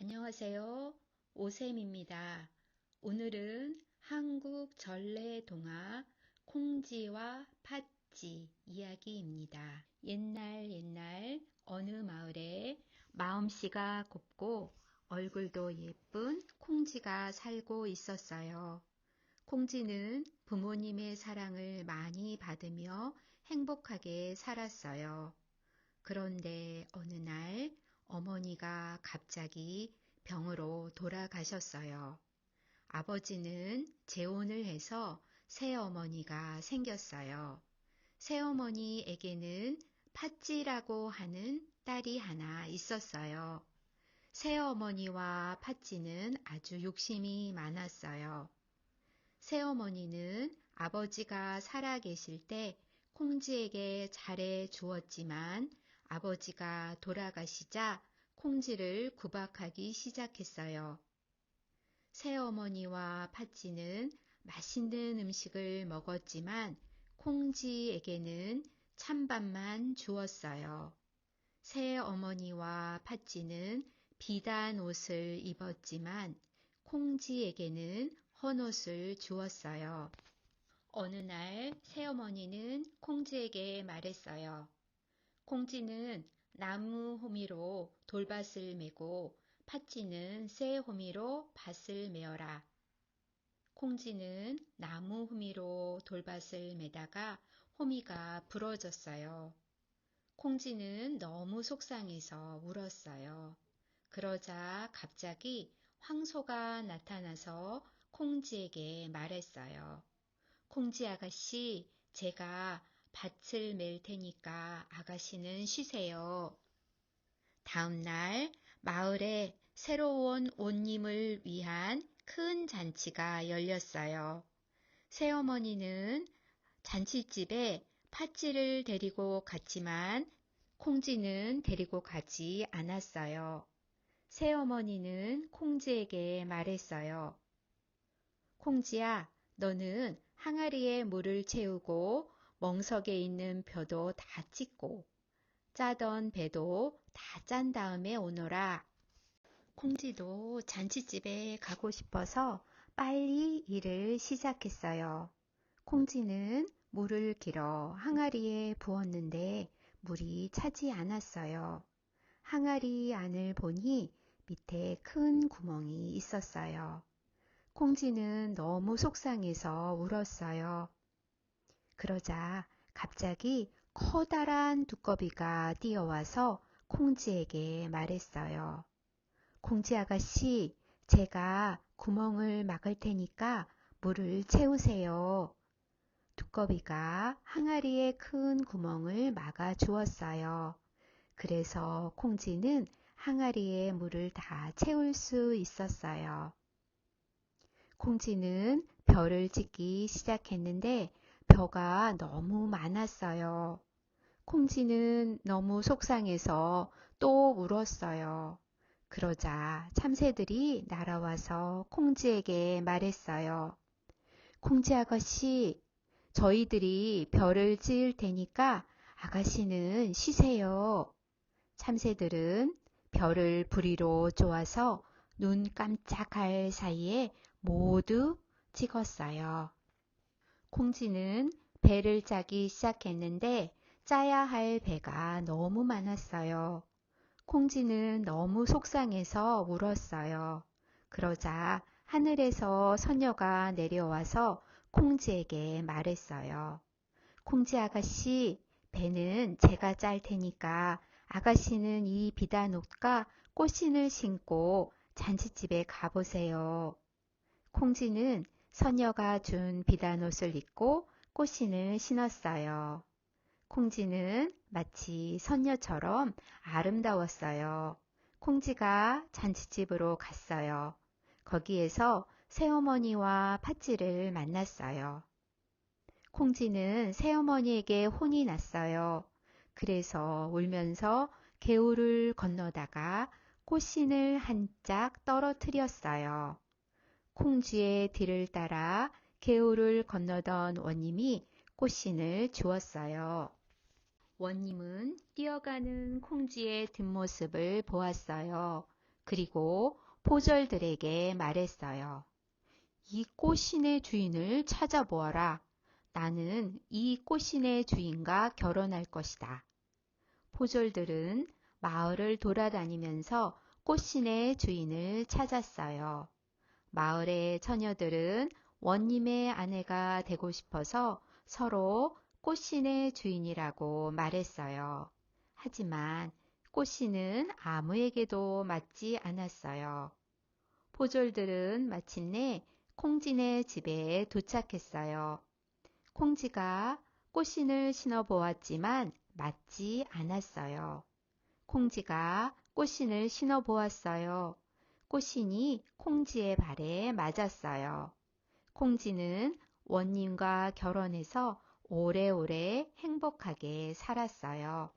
안녕하세요. 오샘입니다. 오늘은 한국 전래 동화 콩지와 팥쥐 이야기입니다. 옛날 옛날 어느 마을에 마음씨가 곱고 얼굴도 예쁜 콩지가 살고 있었어요. 콩지는 부모님의 사랑을 많이 받으며 행복하게 살았어요. 그런데 어느 날 어머니가 갑자기 병으로 돌아가셨어요. 아버지는 재혼을 해서 새어머니가 생겼어요. 새어머니에게는 팥쥐라고 하는 딸이 하나 있었어요. 새어머니와 팥쥐는 아주 욕심이 많았어요. 새어머니는 아버지가 살아계실 때 콩지에게 잘해 주었지만 아버지가 돌아가시자 콩지를 구박하기 시작했어요. 새어머니와 팥쥐는 맛있는 음식을 먹었지만 콩지에게는 찬밥만 주었어요. 새어머니와 팥쥐는 비단 옷을 입었지만 콩지에게는 헌 옷을 주었어요. 어느 날 새어머니는 콩지에게 말했어요. 콩지는 나무 호미로 돌밭을 메고 팥쥐는 새 호미로 밭을 메어라. 콩지는 나무 호미로 돌밭을 메다가 호미가 부러졌어요. 콩지는 너무 속상해서 울었어요. 그러자 갑자기 황소가 나타나서 콩지에게 말했어요. 콩지 아가씨, 제가 밭을 멜 테니까 아가씨는 쉬세요. 다음 날 마을에 새로운 온님을 위한 큰 잔치가 열렸어요. 새어머니는 잔치집에 팥쥐를 데리고 갔지만 콩쥐는 데리고 가지 않았어요. 새어머니는 콩쥐에게 말했어요. 콩쥐야, 너는 항아리에 물을 채우고 멍석에 있는 벼도 다 찢고 짜던 배도 다 짠 다음에 오너라. 콩쥐도 잔치집에 가고 싶어서 빨리 일을 시작했어요. 콩쥐는 물을 길어 항아리에 부었는데 물이 차지 않았어요. 항아리 안을 보니 밑에 큰 구멍이 있었어요. 콩쥐는 너무 속상해서 울었어요. 그러자 갑자기 커다란 두꺼비가 뛰어와서 콩쥐에게 말했어요. 콩쥐 아가씨, 제가 구멍을 막을 테니까 물을 채우세요. 두꺼비가 항아리에 큰 구멍을 막아 주었어요. 그래서 콩쥐는 항아리에 물을 다 채울 수 있었어요. 콩쥐는 별을 찍기 시작했는데 벼가 너무 많았어요. 콩쥐는 너무 속상해서 또 울었어요. 그러자 참새들이 날아와서 콩쥐에게 말했어요. 콩쥐 아가씨, 저희들이 별을 지을 테니까 아가씨는 쉬세요. 참새들은 별을 부리로 쪼아서 눈 깜짝할 사이에 모두 찍었어요. 콩쥐는 배를 짜기 시작했는데 짜야 할 배가 너무 많았어요. 콩쥐는 너무 속상해서 울었어요. 그러자 하늘에서 선녀가 내려와서 콩쥐에게 말했어요. 콩쥐 아가씨, 배는 제가 짤 테니까 아가씨는 이 비단 옷과 꽃신을 신고 잔치집에 가보세요. 콩쥐는 선녀가 준 비단옷을 입고 꽃신을 신었어요. 콩쥐는 마치 선녀처럼 아름다웠어요. 콩쥐가 잔치집으로 갔어요. 거기에서 새어머니와 팥쥐를 만났어요. 콩쥐는 새어머니에게 혼이 났어요. 그래서 울면서 개울을 건너다가 꽃신을 한짝 떨어뜨렸어요. 콩쥐의 뒤를 따라 개울을 건너던 원님이 꽃신을 주었어요. 원님은 뛰어가는 콩쥐의 뒷모습을 보았어요. 그리고 포졸들에게 말했어요. 이 꽃신의 주인을 찾아보아라. 나는 이 꽃신의 주인과 결혼할 것이다. 포졸들은 마을을 돌아다니면서 꽃신의 주인을 찾았어요. 마을의 처녀들은 원님의 아내가 되고 싶어서 서로 꽃신의 주인이라고 말했어요. 하지만 꽃신은 아무에게도 맞지 않았어요. 포졸들은 마침내 콩진의 집에 도착했어요. 콩지가 꽃신을 신어 보았지만 맞지 않았어요. 콩지가 꽃신을 신어 보았어요. 꽃신이 콩지의 발에 맞았어요. 콩지는 원님과 결혼해서 오래오래 행복하게 살았어요.